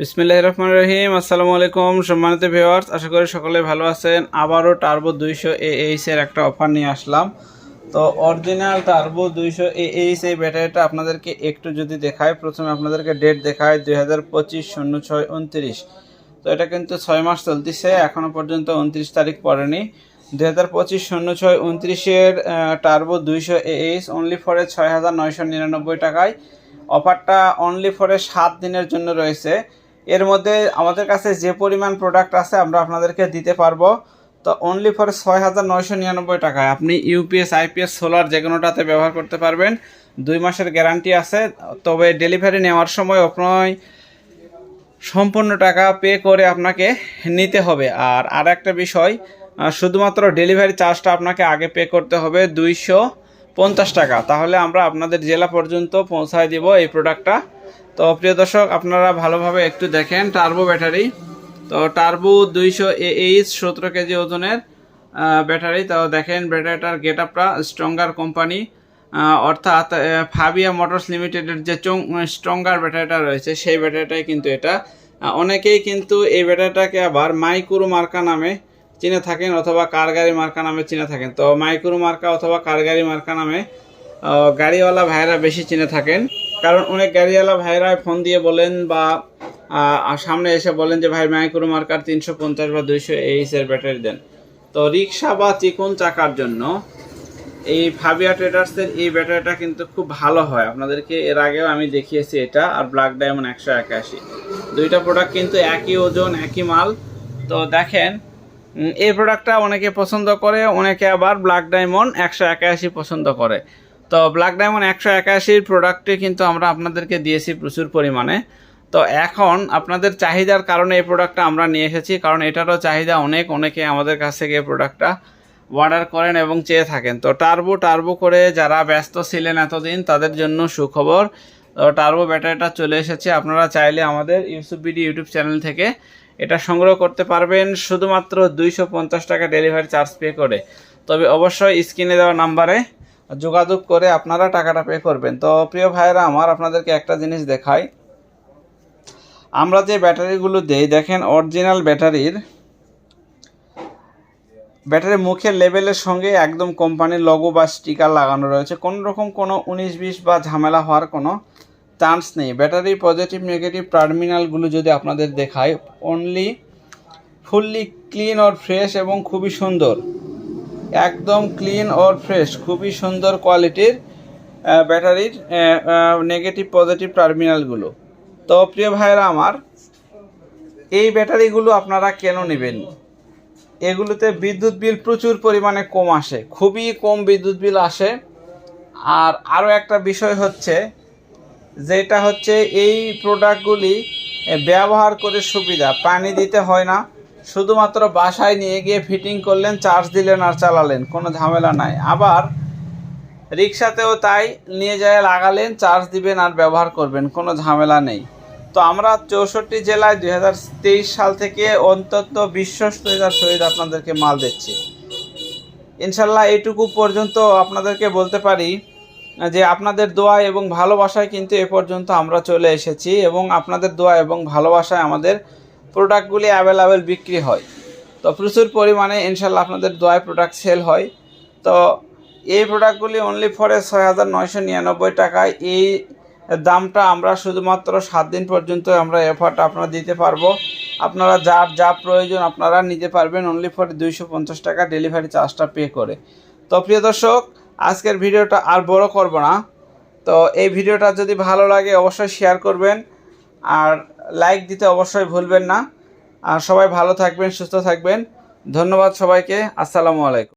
বিসমিল্লাহ রহমান রহিম, আসসালামু আলাইকুম সম্মানিত ভিউয়ার্স আশা করি সকলে ভালো আছেন। আবারও টার্বো দুইশো এ এইচের একটা অফার নিয়ে আসলাম। তো অরিজিনাল টার্বো দুইশো এইচ এই ব্যাটারিটা আপনাদেরকে একটু যদি দেখায় প্রথমে আপনাদেরকে ডেট দেখায় দুই হাজার পঁচিশ, শূন্য ছয়, উনত্রিশ। তো এটা কিন্তু ছয় মাস চলতেছে এখনও পর্যন্ত উনত্রিশ তারিখ পড়েনি। দুই হাজার পঁচিশ, শূন্য ছয় উনত্রিশের টার্বো দুইশো এইচ অনলি ফরে ছয় হাজার নয়শো নিরানব্বই টাকায়। অফারটা অনলি ফরে সাত দিনের জন্য রয়েছে। এর মধ্যে আমাদের কাছে যে পরিমাণ প্রোডাক্ট আছে আমরা আপনাদেরকে দিতে পারব। তো অনলি ফর ছয় হাজার নয়শো নিরানব্বই টাকায় আপনি ইউপিএস আইপিএস সোলার যে কোনোটাতে ব্যবহার করতে পারবেন। দুই মাসের গ্যারান্টি আছে, তবে ডেলিভারি নেওয়ার সময় আপনার সম্পূর্ণ টাকা পে করে আপনাকে নিতে হবে। আর আর একটা বিষয় শুধুমাত্র ডেলিভারি চার্জটা আপনাকে আগে পে করতে হবে দুইশো পঞ্চাশ টাকা। তাহলে আমরা আপনাদের জেলা পর্যন্ত পৌঁছায় দিব এই প্রোডাক্টটা তো প্রিয় দর্শক, আপনারা ভালোভাবে একটু দেখেন টার্বো ব্যাটারি তো টার্বো দুইশো এইচ সতেরো কেজি ওজনের ব্যাটারি তো দেখেন ব্যাটারিটার গেট আপটা স্ট্রঙ্গার কোম্পানি অর্থাৎ ফাবিয়া মোটরস লিমিটেডের যে চং স্ট্রঙ্গার ব্যাটারিটা রয়েছে, সেই ব্যাটারিটাই কিন্তু এটা। অনেকেই কিন্তু এই ব্যাটারিটাকে আবার মাইকুরু মার্কা নামে চিনে থাকেন অথবা কারগারি মার্কা নামে চিনে থাকেন। তো মাইক্রো মার্কা অথবা কারগারি মার্কা নামে গাড়িওয়ালা ভাইরা বেশি চিনে থাকেন। কারণ অনেক গাড়িওয়ালা ভাইরা ফোন দিয়ে বলেন বা সামনে এসে বলেন যে, ভাই, মাইক্রো মার্কার তিনশো পঞ্চাশ বা দুইশো এইচ এর ব্যাটারি দেন। তো রিক্সা বা চিকন চাকার জন্য এই ফাবিয়া ট্রেডার্সের এই ব্যাটারিটা কিন্তু খুব ভালো হয়। আপনাদেরকে এর আগেও আমি দেখিয়েছি এটা, আর ব্ল্যাক ডায়মন্ড একশো একাশি। দুইটা প্রোডাক্ট কিন্তু একই ওজন, একই মাল। তো দেখেন এই প্রোডাক্টটা অনেকে পছন্দ করে, অনেকে আবার ব্ল্যাক ডায়মন্ড একশো একাশি পছন্দ করে। তো ব্ল্যাক ডায়মন্ড একশো একাশির প্রোডাক্টে কিন্তু আমরা আপনাদেরকে দিয়েছি প্রচুর পরিমাণে। তো এখন আপনাদের চাহিদার কারণে এই প্রোডাক্টটা আমরা নিয়ে এসেছি, কারণ এটারও চাহিদা অনেক, অনেকে আমাদের কাছ থেকে প্রোডাক্টটা অর্ডার করেন এবং চেয়ে থাকেন। তো টার্বো টার্বো করে যারা ব্যস্ত ছিলেন এতদিন, তাদের জন্য সুখবর। তো টার্বো ব্যাটারিটা চলে এসেছে। আপনারা চাইলে আমাদের ইউসুফ বিডি ইউটিউব চ্যানেল থেকে এটা সংগ্রহ করতে পারবেন শুধুমাত্র দুইশো পঞ্চাশ টাকা ডেলিভারি চার্জ পে করে। তবে অবশ্যই স্ক্রিনে দেওয়া নাম্বারে যোগাযোগ করে আপনারা টাকাটা পে করবেন। তো প্রিয় ভাইয়েরা, আমার আপনাদেরকে একটা জিনিস দেখাই। আমরা যে ব্যাটারিগুলো দেই, দেখেন অরিজিনাল ব্যাটারির ব্যাটারির মুখের লেভেলের সঙ্গে একদম কোম্পানির লগো বা স্টিকার লাগানো রয়েছে। কোনো রকম কোনো উনিশ বিশ বা ঝামেলা হওয়ার কোনো চান্স নেই। ব্যাটারির পজিটিভ, নেগেটিভ টার্মিনালগুলো যদি আপনাদের দেখায় only fully clean or fresh এবং খুবই সুন্দর। একদম ক্লিন অর ফ্রেশ খুবই সুন্দর কোয়ালিটির ব্যাটারির নেগেটিভ পজিটিভ টার্মিনালগুলো। তো প্রিয় ভাইয়েরা আমার, এই ব্যাটারিগুলো আপনারা কেন নেবেন? এগুলোতে বিদ্যুৎ বিল প্রচুর পরিমাণে কম আসে, খুবই কম বিদ্যুৎ বিল আসে। আর আরও একটা বিষয় হচ্ছে যেটা হচ্ছে এই প্রোডাক্টগুলি ব্যবহার করে সুবিধা। পানি দিতে হয় না। শুধুমাত্র বাসায় নিয়ে গিয়ে ফিটিং করলেন চার্জ দিলেন আর চালালেন। কোনো ঝামেলা নাই। আবার রিক্সাতেও তাই নিয়ে যায়, লাগালেন চার্জ দিবেন আর ব্যবহার করবেন। কোনো ঝামেলা নেই। তো আমরা চৌষট্টি জেলায় দুই হাজার তেইশ সাল থেকে অন্তত বিশ্বস্ততার সহিত আপনাদেরকে মাল দিচ্ছি। ইনশাল্লাহ এইটুকু পর্যন্ত আপনাদেরকে বলতে পারি যে আপনাদের দোয়া এবং ভালোবাসায় কিন্তু এ পর্যন্ত আমরা চলে এসেছি এবং আপনাদের দোয়া এবং ভালোবাসায় আমাদের প্রোডাক্টগুলি অ্যাভেলেবেল বিক্রি হয়। তো প্রচুর পরিমাণে ইনশাল্লাহ আপনাদের দোয়ায় প্রোডাক্ট সেল হয়। তো এই প্রোডাক্টগুলি অনলি ফরে ছয় হাজার নয়শো নিরানব্বই টাকায়। এই দামটা আমরা শুধুমাত্র সাত দিন পর্যন্ত আমরা অফারটা আপনারা দিতে পারব। আপনারা যার যা প্রয়োজন আপনারা নিতে পারবেন। অনলি ফর দুইশো পঞ্চাশ টাকা ডেলিভারি চার্জটা পে করে। তো প্রিয় দর্শক আজকের ভিডিওটা আর বড় করব না। তো এই ভিডিওটা যদি ভালো লাগে অবশ্যই শেয়ার করবেন। আর লাইক দিতে অবশ্যই ভুলবেন না। আর সবাই ভালো থাকবেন, সুস্থ থাকবেন। ধন্যবাদ সবাইকে। আসসালামু আলাইকুম।